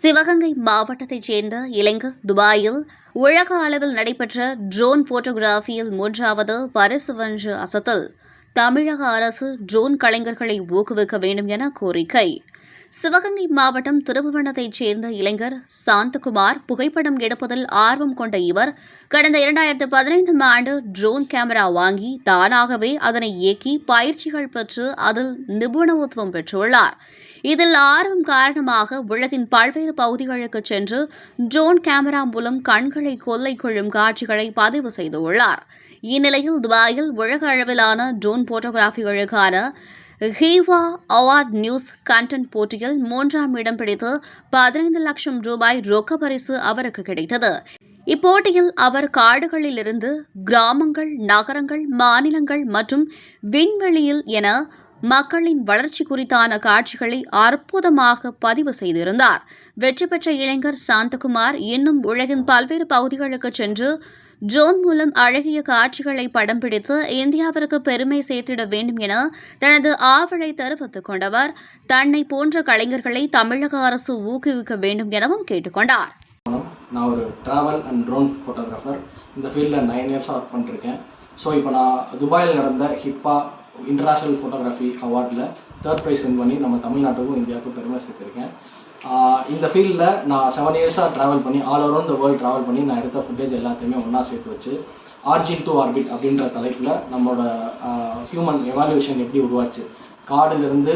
சிவகங்கை மாவட்டத்தைச் சேர்ந்த இளைஞர் துபாயில் உலக அளவில் நடைபெற்ற ட்ரோன் போட்டோகிராஃபியில் மூன்றாவது பரிசு வென்ற அசத்தல் தமிழக அரசு ட்ரோன் கலைஞர்களை ஊக்குவிக்க வேண்டும் என கோரிக்கை. சிவகங்கை மாவட்டம் திருபுவனத்தைச் சேர்ந்த இளைஞர் சாந்தகுமார் புகைப்படம் எடுப்பதில் ஆர்வம் கொண்ட இவர் கடந்த இரண்டாயிரத்து பதினைந்தாம் ஆண்டு ட்ரோன் கேமரா வாங்கி தானாகவே அதனை இயக்கி பயிற்சிகள் பெற்று அதில் நிபுணத்துவம் பெற்றுள்ளார். இதில் ஆர்வம் காரணமாக உலகின் பல்வேறு பகுதிகளுக்கு சென்று ட்ரோன் கேமரா மூலம் கண்களை கொள்ளை கொள்ளும் காட்சிகளை பதிவு செய்துள்ளார். இந்நிலையில் துபாயில் உலக அளவிலான ட்ரோன் போட்டோகிராஃபிகளுக்கான ஹீவா அவார்ட் நியூஸ் கண்டென்ட் போட்டியில் மூன்றாம் இடம் பிடித்து பதினைந்து லட்சம் ரூபாய் ரொக்க பரிசு அவருக்கு கிடைத்தது. இப்போட்டியில் அவர் காடுகளிலிருந்து கிராமங்கள் நகரங்கள் மாநிலங்கள் மற்றும் விண்வெளியில் என மக்களின் வளர்ச்சி குறித்தான காட்சிகளை அற்புதமாக பதிவு செய்திருந்தார். வெற்றி பெற்ற இளைஞர் சாந்தகுமார் இன்னும் உலகின் பல்வேறு பகுதிகளுக்கு சென்று ட்ரோன் மூலம் அழகிய காட்சிகளை படம் பிடித்து இந்தியாவிற்கு பெருமை சேர்த்திட வேண்டும் என தனது ஆவலை தெரிவித்துக் கொண்டவர். தன்னை போன்ற கலைஞர்களை தமிழக அரசு ஊக்குவிக்க வேண்டும் எனவும் கேட்டுக்கொண்டார் நான் ஒரு ட்ராவல் அண்ட் ட்ரோன் ஃபோட்டோகிராஃபர் இந்த ஃபீல்டில் நைன் இயர்ஸாக ஒர்க் பண்ணிருக்கேன். ஸோ இப்போ நான் துபாயில் நடந்த ஹிப்பா இன்டர்நேஷ்னல் ஃபோட்டோகிராஃபி அவார்டில் தேர்ட் ப்ரைஸ் வின் பண்ணி நம்ம தமிழ்நாட்டுக்கும் இந்தியாவுக்கும் பெருமை சேர்த்துருக்கேன். இந்த ஃபீல்டில் நான் செவன் இயர்ஸாக ட்ராவல் பண்ணி all around the world travel பண்ணி நான் எடுத்த ஃபுட்டேஜ் எல்லாத்தையுமே ஒன்றா சேர்த்து வச்சு ஆர்ஜின் டு ஆர்பிட் அப்படின்ற தலைப்பில் நம்மளோட ஹியூமன் எவால்யூஷன் எப்படி உருவாச்சு? காடுலேருந்து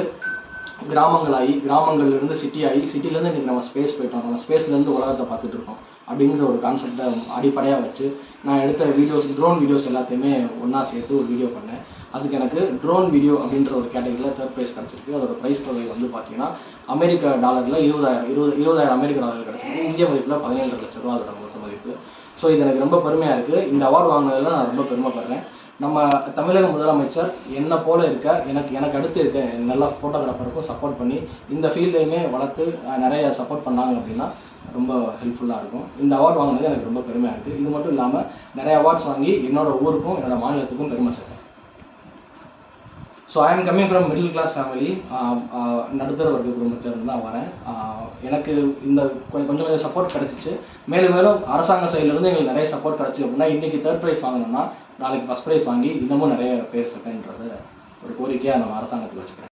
கிராமங்களாகி கிராமங்கள்லேருந்து சிட்டியாகி சிட்டிலேருந்து இன்றைக்கி நம்ம ஸ்பேஸ் போயிட்டோம். நம்ம ஸ்பேஸ்லேருந்து உலகத்தை பார்த்துட்டு இருக்கோம். அப்படிங்கிற ஒரு கான்செப்டை அடிப்படையாக வச்சு நான் எடுத்த வீடியோஸ் ட்ரோன் வீடியோஸ் எல்லாத்தையுமே ஒன்றா சேர்த்து ஒரு வீடியோ பண்ணேன். அதுக்கு எனக்கு ட்ரோன் வீடியோ அப்படின்ற ஒரு கேட்டகரியில் தேர்ட் ப்ரைஸ் கிடச்சிருக்கு. அதோட ப்ரைஸ் தொகை வந்து பார்த்தீங்கன்னா அமெரிக்க டாலரில் இருபதாயிரம் இருபது இருபதாயிரம் அமெரிக்க டாலர் கிடச்சிருக்கு. இந்திய மதிப்பில் பதினேழு லட்ச ரூபா அதோட மொத்த மதிப்பு. ஸோ இது எனக்கு ரொம்ப பெருமையாக இருக்குது இந்த அவார்டு வாங்கினதில் நான் ரொம்ப பெருமைப்படுறேன். நம்ம தமிழக முதலமைச்சர் என்னை போல இருக்க எனக்கு எனக்கு அடுத்து இருக்க நல்ல ஃபோட்டோகிராஃபருக்கும் சப்போர்ட் பண்ணி இந்த ஃபீல்டையுமே வளர்த்து நிறைய சப்போர்ட் பண்ணாங்க அப்படின்னா ரொம்ப ஹெல்ப்ஃபுல்லாக இருக்கும். இந்த அவார்ட் வாங்கினது எனக்கு ரொம்ப பெருமையாக இருக்குது இது மட்டும் இல்லாமல் நிறைய அவார்ட்ஸ் வாங்கி என்னோடய ஊருக்கும் என்னோடய மாநிலத்துக்கும் பெருமை சேர்த்தேன். So I am coming from middle class family நடுத்தர வர்க்க குடும்பத்திலிருந்து தான் வரேன். எனக்கு இந்த கொஞ்சம் கொஞ்சம் கொஞ்சம் சப்போர்ட் கிடச்சிச்சு. மேலும் மேலும் அரசாங்க சைட்லேருந்து எங்களுக்கு நிறைய சப்போர்ட் கிடச்சி அப்படின்னா இன்றைக்கி தேர்ட் ப்ரைஸ் வாங்கினோம்னா நாளைக்கு ஃபஸ்ட் ப்ரைஸ் வாங்கி இன்னமும் நிறைய பேர் சேர்க்கன்றத ஒரு கோரிக்கையாக நம்ம அரசாங்கத்துக்கு வச்சுக்கிறேன்